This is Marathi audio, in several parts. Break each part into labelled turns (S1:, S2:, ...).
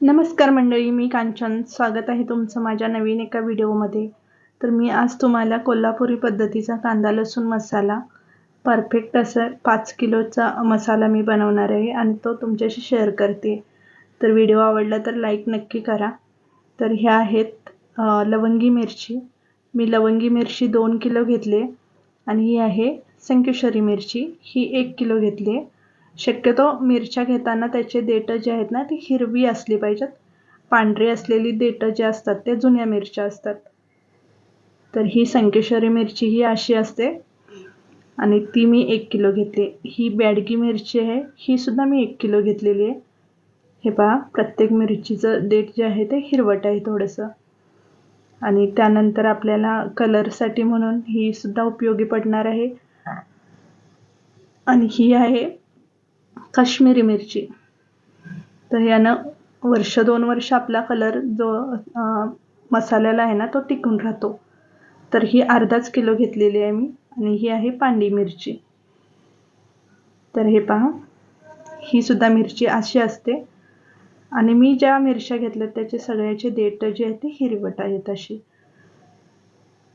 S1: नमस्कार मंडळी मी कांचन. स्वागत आहे तुमचं माझ्या नवीन एका व्हिडिओमध्ये. तर मी आज तुम्हाला कोल्हापुरी पद्धतीचा कांदा लसूण मसाला परफेक्ट असं पाच किलोचा मसाला मी बनवणार आहे आणि तो तुमच्याशी शेअर करते. तर व्हिडिओ आवडला तर लाईक नक्की करा. तर ह्या आहेत लवंगी मिरची. मी लवंगी मिरची दोन किलो घेतले आणि ही आहे संकेश्वरी मिरची. ही एक किलो घेतली आहे. शक्यतो मिरच्या घेताना त्याचे देठं जे आहेत ना ती हिरवी असली पाहिजेत. पांढरी असलेली देठं जे असतात ते जुन्या मिरच्या असतात. तर ही संकेश्वरी मिरची ही अशी असते. आणि ती मी एक किलो घेतली ही बॅडगी मिरची आहे. ही सुद्धा मी एक किलो घेतलेली आहे. हे पहा प्रत्येक मिरचीचं देठ जे आहे ते हिरवट आहे थोडंसं. आणि त्यानंतर आपल्याला कलरसाठी म्हणून ही सुद्धा उपयोगी पडणार आहे. आणि ही आहे काश्मीरी मिरची. तर यानं वर्ष दोन वर्ष आपला कलर जो मसाल्याला आहे ना तो टिकून राहतो. तर ही अर्धाच किलो घेतलेली आहे मी आणि ही आहे पांडी मिरची. तर हे पहा ही सुद्धा मिरची अशी असते. आणि मी ज्या मिरच्या घेतल्यात त्याचे सगळ्याचे देठ जे आहे ते हिरवट आहेत अशी.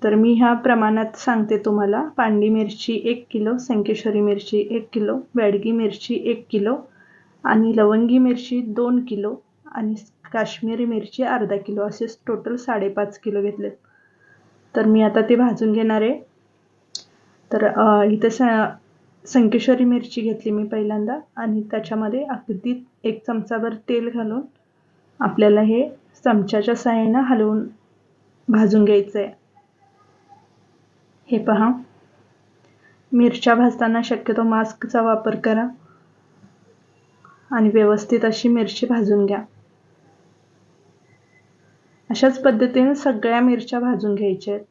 S1: तर मी ह्या प्रमाणात सांगते तुम्हाला. पांडी मिरची एक किलो संकेश्वरी मिरची एक किलो बॅडगी मिरची एक किलो आणि लवंगी मिरची दोन किलो आणि काश्मीरी मिरची अर्धा किलो. असे टोटल साडेपाच किलो घेतलेत. तर मी आता ते भाजून घेणार आहे. तर इथे इथं स संकेश्वरी मिरची घेतली मी पहिल्यांदा आणि त्याच्यामध्ये अगदी एक चमचाभर तेल घालून आपल्याला हे चमच्याच्या साहाय्यानं हलवून भाजून घ्यायचं आहे हे पहा. मिरच्या भाजताना शक्यतो मास्कचा वापर करा. आणि व्यवस्थित अशी मिरची भाजून घ्या. अशाच पद्धतीने सगळ्या मिरच्या भाजून घ्यायच्या आहेत.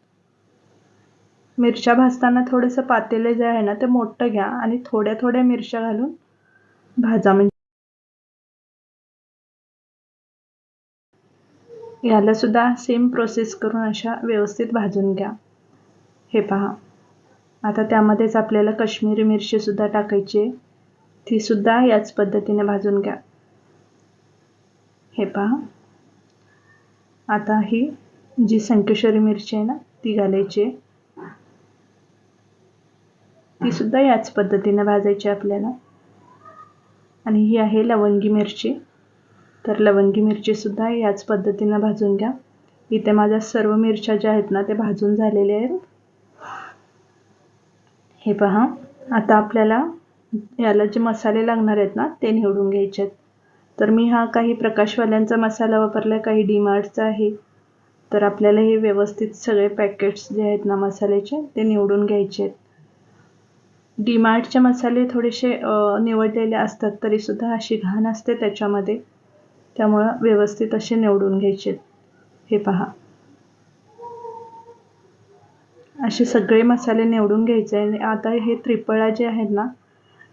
S1: मिरच्या भाजताना थोडंसं पातेले जे आहे ना ते मोठं घ्या आणि थोड्या थोड्या मिरच्या घालून भाजा. म्हणजे याला सुद्धा सेम प्रोसेस करून अशा व्यवस्थित भाजून घ्या. हे पहा. आता त्यामध्येच आपल्याला काश्मीरी मिरचीसुद्धा टाकायची आहे. तीसुद्धा याच पद्धतीने भाजून घ्या. हे पहा. आता ही जी संकेश्वरी मिरची आहे ना ती घालायची आहे. ती सुद्धा याच पद्धतीने भाजायची आपल्याला. आणि ही आहे लवंगी मिरची. तर लवंगी मिरची सुद्धा याच पद्धतीने भाजून घ्या. इथे माझ्या सर्व मिरच्या ज्या आहेत ना ते भाजून झालेल्या आहेत. हे पहा. आता आपल्याला याला जे मसाले लागणार आहेत ना ते निवडून घ्यायचे आहेत तर मी हा काही प्रकाशवाल्यांचा मसाला वापरला काही डीमार्टचा आहे. तर आपल्याला हे व्यवस्थित सगळे पॅकेट्स जे आहेत ना मसाल्याचे ते निवडून घ्यायचे आहेत डीमार्टचे मसाले थोडेसे निवडलेले असतात तरीसुद्धा अशी घाण असते त्याच्यामध्ये. त्यामुळं व्यवस्थित असे निवडून घ्यायचे आहेत हे पहा. असे सगळे मसाले निवडून घ्यायचे आणि आता हे त्रिफळा जे आहेत ना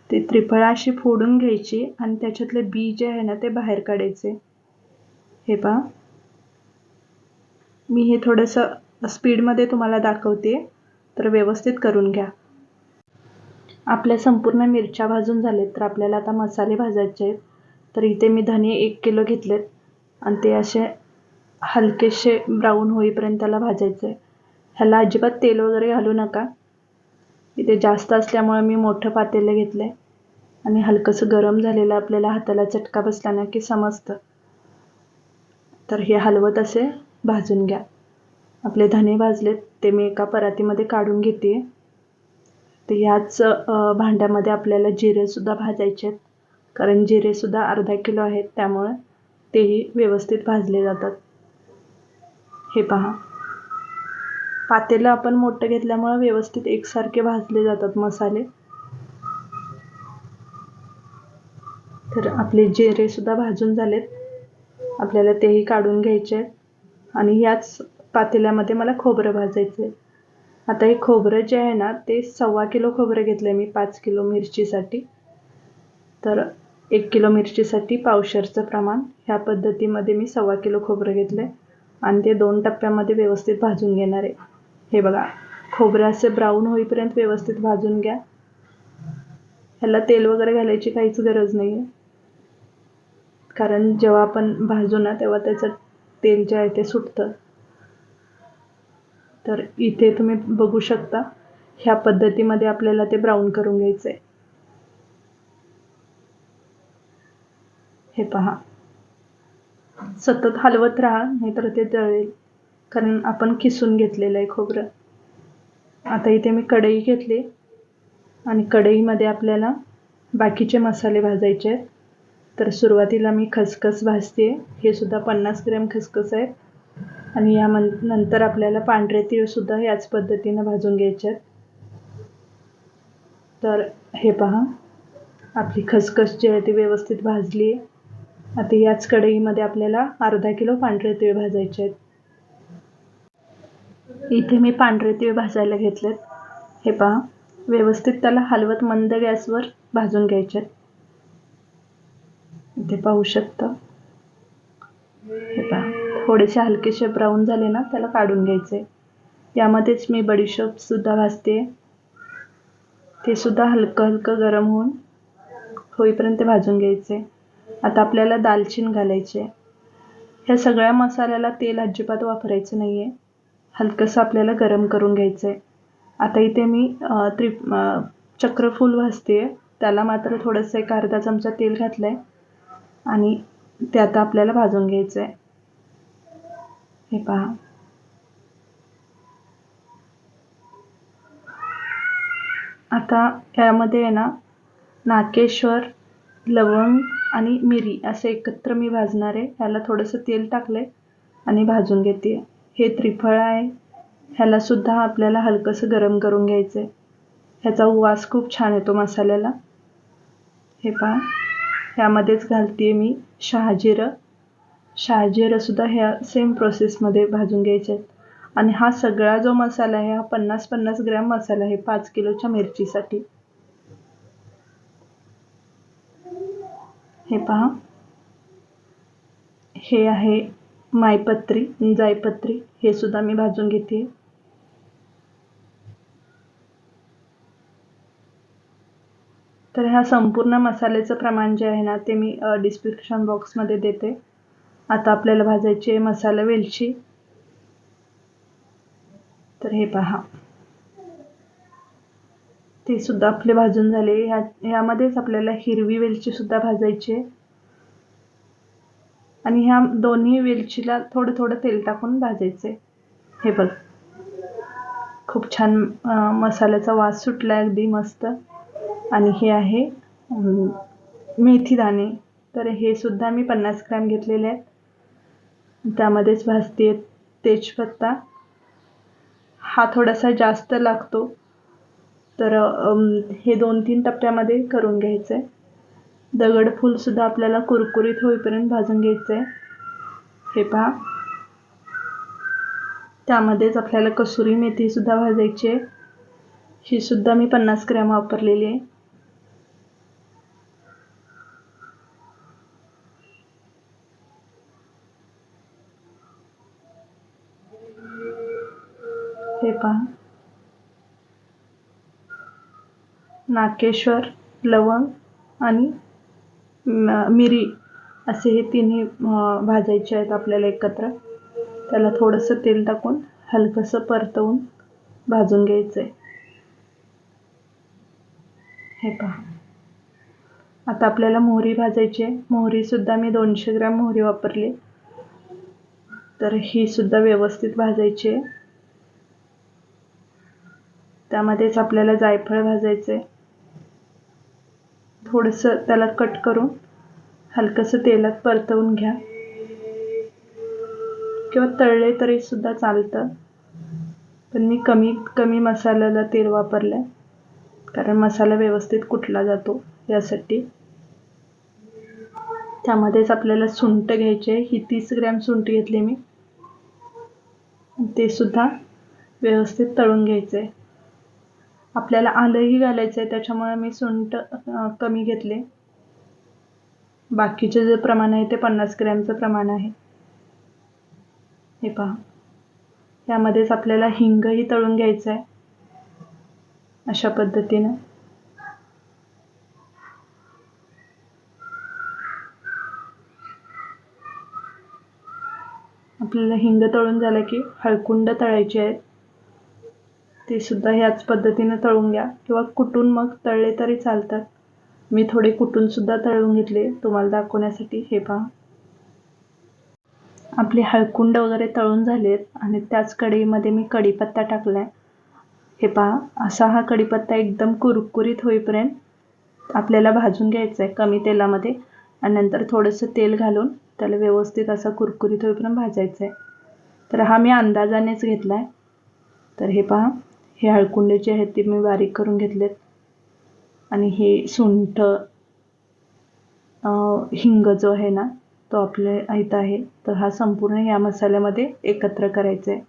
S1: ते त्रिफळा अशी फोडून घ्यायची आणि त्याच्यातले बी जे आहे ना ते बाहेर काढायचे. हे पहा. मी हे थोडंसं स्पीडमध्ये तुम्हाला दाखवते तर व्यवस्थित करून घ्या. आपल्या संपूर्ण मिरच्या भाजून झालेत तर आपल्याला आता मसाले भाजायचे आहेत. तर इथे मी धने एक किलो घेतलेत आणि ते असे हलकेसे ब्राऊन होईपर्यंत त्याला भाजायचं. आहे ह्याला अजिबात तेल वगैरे घालू नका. इथे जास्त असल्यामुळे मी मोठं पातेलं घेतलं आहे आणि हलकंसं गरम झालेलं आपल्याला हाताला चटका बसला की समजतं. तर हे हलवत असे भाजून घ्या. आपले धने भाजलेत ते मी एका परातीमध्ये काढून घेते. तर ह्याच भांड्यामध्ये आपल्याला जिरेसुद्धा भाजायचे आहेत. कारण जिरेसुद्धा अर्धा किलो आहेत त्यामुळे तेही व्यवस्थित भाजले जातात. हे पहा. पातेलं आपण मोठं घेतल्यामुळे व्यवस्थित एकसारखे भाजले जातात मसाले. तर आपले जिरेसुद्धा भाजून झालेत. आपल्याला तेही काढून घ्यायचे आहेत. आणि याच पातेल्यामध्ये मला खोबरं भाजायचं आहे आता हे खोबरं जे आहे ना ते सव्वा किलो खोबरं घेतलं आहे मी पाच किलो मिरचीसाठी. तर एक किलो मिरचीसाठी पावशरचं प्रमाण. ह्या पद्धतीमध्ये मी सव्वा किलो खोबरं घेतलं आहे आणि ते दोन टप्प्यामध्ये व्यवस्थित भाजून घेणार आहे. हे बघा खोबरं असे ब्राऊन होईपर्यंत व्यवस्थित भाजून घ्या. ह्याला तेल वगैरे घालायची काहीच गरज नाही आहे कारण जेव्हा आपण भाजू ना तेव्हा त्याचं तेल जे आहे ते सुटतं. तर इथे तुम्ही बघू शकता ह्या पद्धतीमध्ये आपल्याला ते ब्राऊन करून घ्यायचं आहे हे पहा. सतत हलवत राहा नाहीतर ते जळेल. कारण आपण किसून घेतलेलं आहे खोबरं. आता इथे मी कढई घेतली. आणि कढईमध्ये आपल्याला बाकीचे मसाले भाजायचे आहेत. तर सुरुवातीला मी खसखस भाजते. हे सुद्धा पन्नास ग्रॅम खसखस आहेत. आणि या नंतर आपल्याला पांढरे तीळसुद्धा याच पद्धतीनं भाजून घ्यायचे आहेत. तर हे पहा. आपली खसखस जी आहे ती व्यवस्थित भाजली आहे. आता याच कढईमध्ये आपल्याला अर्धा किलो पांढरे तीळ भाजायचे आहेत. इथे मी पांढरे तीळ भाजायला घेतलेत. हे पहा व्यवस्थित त्याला हलवत मंद गॅसवर भाजून घ्यायचे. इथे पाहू शकता. हे पहा थोडेसे हलकेसे ब्राऊन झाले ना त्याला काढून घ्यायचे. यामध्येच मी बडीशोप सुद्धा भाजते. ते सुद्धा हलकं हलकं गरम होऊन होईपर्यंत भाजून घ्यायचे. आता आपल्याला दालचीन घालायचे. ह्या सगळ्या मसाल्याला तेल अजिबात वापरायचं नाही आहे हलकंसं आपल्याला गरम करून घ्यायचं आहे आता इथे मी त्रि चक्रफूल भाजते त्याला मात्र थोडंसं एक अर्धा चमचा तेल घातलं आहे आणि ते आता आपल्याला भाजून घ्यायचं आहे हे पहा. आता यामध्ये आहे ना नाकेश्वर लवंग आणि मिरी असे एकत्र मी भाजणार आहे. ह्याला थोडंसं तेल टाकलं आहे आणि भाजून घेते आहे हे त्रिफळ आहे. ह्यालासुद्धा आपल्याला हलकंसं गरम करून घ्यायचं आहे ह्याचा वास खूप छान येतो मसाल्याला. हे पहा. ह्यामध्येच घालते मी शहाजिरं शहाजिरंसुद्धा ह्या सेम प्रोसेसमध्ये भाजून घ्यायचे आहेत. आणि हा सगळा जो मसाला आहे हा पन्नास पन्नास ग्रॅम मसाला आहे पाच किलोच्या मिरचीसाठी. हे पहा. हे आहे मायपत्री जायपत्री हे सुद्धा मी भाजून घेते तर ह्या संपूर्ण मसाल्याचं प्रमाण जे आहे ना ते मी डिस्क्रिप्शन बॉक्समध्ये देते. आता आपल्याला भाजायची आहे मसाला वेलची. तर हे पहा. ते सुद्धा आपले भाजून झाले. ह्या यामध्येच आपल्याला हिरवी वेलची सुद्धा भाजायची आहे. आणि ह्या दोन्ही वेलचीला थोडं थोडं तेल टाकून भाजायचे हे बघ. खूप छान मसाल्याचा वास सुटला अगदी मस्त. आणि हे आहे मेथी दाणे. तर हे सुद्धा मी पन्नास ग्रॅम घेतलेले आहेत. त्यामध्येच भाजते तेजपत्ता. हा थोडासा जास्त लागतो. तर हे दोन तीन टप्प्यामध्ये करून घ्यायचं आहे दगडफूलसुद्धा आपल्याला कुरकुरीत होईपर्यंत भाजून घ्यायचं. आहे हे पहा. त्यामध्येच आपल्याला कसुरी मेथीसुद्धा भाजायची आहे. ही सुद्धा मी पन्नास ग्रॅम वापरलेली आहे. हे पहा. नाकेश्वर लवंग आणि मिरी असे हे तिन्ही भाजायचे आहेत आपल्याला एकत्र. त्याला थोडंसं तेल टाकून हलकंसं परतवून भाजून घ्यायचं आहे हे पहा. आता आपल्याला मोहरी भाजायची आहे. मोहरीसुद्धा मी दोनशे ग्रॅम मोहरी वापरली. तर ही सुद्धा व्यवस्थित भाजायची आहे. त्यामध्येच आपल्याला जायफळ भाजायचं आहे थोडंसं त्याला कट करून हलकंसं तेलात परतवून घ्या. किंवा तळले तरी सुद्धा चालतं. पण मी कमी कमी मसाल्याला तेल वापरलं आहे कारण मसाला व्यवस्थित कुटला जातो यासाठी. त्यामध्येच आपल्याला सुंठ घ्यायचे ही तीस ग्रॅम सुंट घेतली मी. ते सुद्धा व्यवस्थित तळून घ्यायचं आहे. आपल्याला आलंही घालायचं आहे त्याच्यामुळे मी सुंट कमी घेतले. बाकीचे जे प्रमाण आहे ते पन्नास ग्रॅमचं प्रमाण आहे. हे पहा. यामध्येच आपल्याला हिंगही तळून घ्यायचं आहे अशा पद्धतीनं. आपल्याला हिंग तळून झालं की हळकुंड तळायची आहेत. ते सुद्धा ह्याच पद्धतीनं तळून घ्या. किंवा कुटून मग तळले तरी चालतात. मी थोडे कुटून सुद्धा तळून घेतले तुम्हाला दाखवण्यासाठी हे पहा. आपले हळकुंड वगैरे तळून झालेत आणि त्याच कढईमध्ये मी कढीपत्ता टाकलाय. हे पहा असा हा कढीपत्ता एकदम कुरकुरीत होईपर्यंत आपल्याला भाजून घ्यायचा आहे कमी तेलामध्ये आणि नंतर थोडंसं तेल घालून त्याला व्यवस्थित असा कुरकुरीत होईपर्यंत भाजायचं आहे तर हा मी अंदाजानेच घेतला आहे तर हे पहा हे हळकुंडे जे आहेत ते मी बारीक करून घेतलेत. आणि हे सुंठ हिंग जो आहे ना तो आपल्या इथं आहे. तर हा संपूर्ण या मसाल्यामध्ये एकत्र करायचा आहे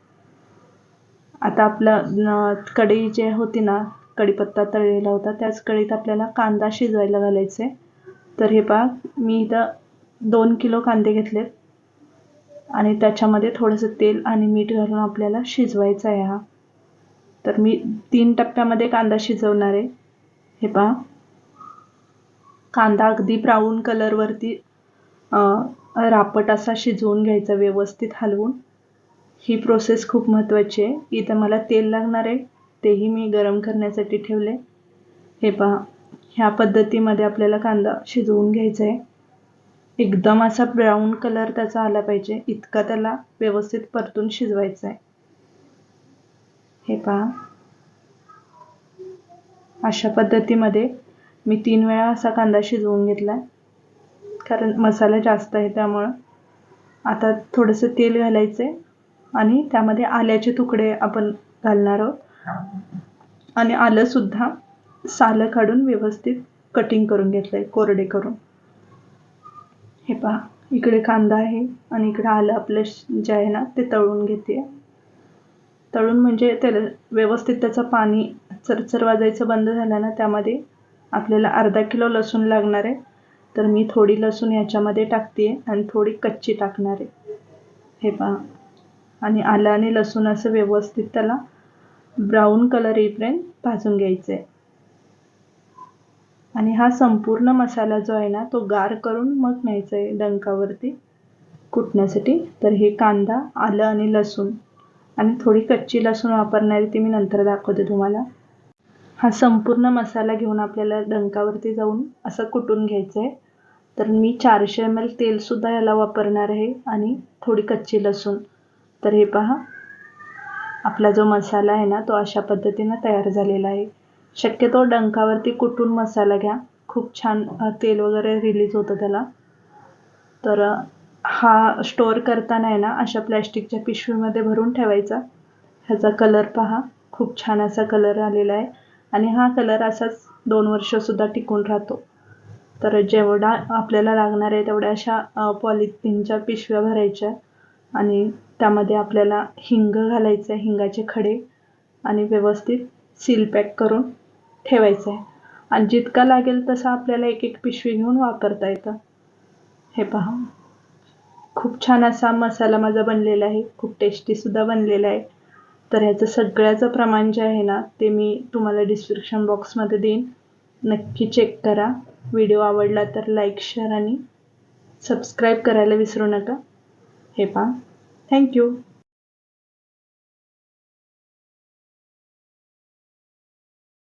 S1: आता आपलं कढई जे होती ना कढीपत्ता तळलेला होता त्याच कढईत आपल्याला कांदा शिजवायला घालायचा आहे तर हे पहा मी इथं दोन किलो कांदे घेतलेत. आणि त्याच्यामध्ये थोडंसं तेल आणि मीठ घालून आपल्याला शिजवायचा आहे हा. तर मी तीन टप्प्यामध्ये कांदा शिजवणार आहे. हे पहा. कांदा अगदी ब्राऊन कलरवरती रापट असा शिजवून घ्यायचा व्यवस्थित हलवून. ही प्रोसेस खूप महत्त्वाची आहे. इथं मला तेल लागणार आहे. तेही मी गरम करण्यासाठी ठेवले हे पहा. ह्या पद्धतीमध्ये आपल्याला कांदा शिजवून घ्यायचा आहे. एकदम असा ब्राऊन कलर त्याचा आला पाहिजे. इतका त्याला व्यवस्थित परतून शिजवायचा आहे. हे पहा. अशा पद्धतीमध्ये मी तीन वेळा असा कांदा शिजवून घेतला कारण मसाला जास्त आहे त्यामुळं. आता थोडंसं तेल घालायचं आहे आणि त्यामध्ये आल्याचे तुकडे आपण घालणार आहोत. आणि आलंसुद्धा सालं काढून व्यवस्थित कटिंग करून घेतलं आहे कोरडे करून. हे पहा इकडे कांदा आहे आणि इकडे आलं आपलं जे आहे ना ते तळून घेते. तळून म्हणजे त्याला व्यवस्थित त्याचं पाणी चरचर वाजायचं बंद झालं ना त्यामध्ये आपल्याला अर्धा किलो लसूण लागणार आहे. तर मी थोडी लसूण याच्यामध्ये टाकते आहे आणि थोडी कच्ची टाकणार आहे. हे पहा. आणि आलं आणि लसूण असं व्यवस्थित त्याला ब्राऊन कलर येईपर्यंत भाजून घ्यायचं आहे आणि हा संपूर्ण मसाला जो आहे ना तो गार करून मग न्यायचा आहे डंकावरती कुटण्यासाठी. तर हे कांदा आलं आणि लसूण आणि थोडी कच्ची लसूण वापरणारी ती मी नंतर दाखवते तुम्हाला. हा संपूर्ण मसाला घेऊन आपल्याला डंकावरती जाऊन असं कुटून घ्यायचं आहे तर मी चारशे एम एल तेलसुद्धा याला वापरणार आहे आणि थोडी कच्ची लसूण. तर हे पहा. आपला जो मसाला आहे ना तो अशा पद्धतीनं तयार झालेला आहे. शक्यतो डंकावरती कुटून मसाला घ्या. खूप छान तेल वगैरे रिलीज होतं त्याला. तर हा स्टोअर करताना आहे ना अशा प्लॅस्टिकच्या पिशवीमध्ये भरून ठेवायचा. ह्याचा कलर पहा. खूप छान असा कलर आलेला आहे. आणि हा कलर असाच दोन वर्षसुद्धा टिकून राहतो. तर जेवढा आपल्याला लागणार आहे तेवढ्या अशा पॉलिथिनच्या पिशव्या भरायच्या. आणि त्यामध्ये आपल्याला हिंग घालायचं आहे हिंगाचे खडे. आणि व्यवस्थित सील पॅक करून ठेवायचं आहे आणि जितका लागेल तसा आपल्याला एक एक पिशवी घेऊन वापरता येतं. हे पहा. खूप छान असा मसाला माझा बनलेला आहे. खूप टेस्टीसुद्धा बनलेला आहे. तर ह्याचं सगळ्याचं प्रमाण जे आहे ना ते मी तुम्हाला डिस्क्रिप्शन बॉक्समध्ये देईन. नक्की चेक करा. व्हिडिओ आवडला तर लाईक शेअर आणि सबस्क्राईब करायला विसरू नका. हे पहा. थँक्यू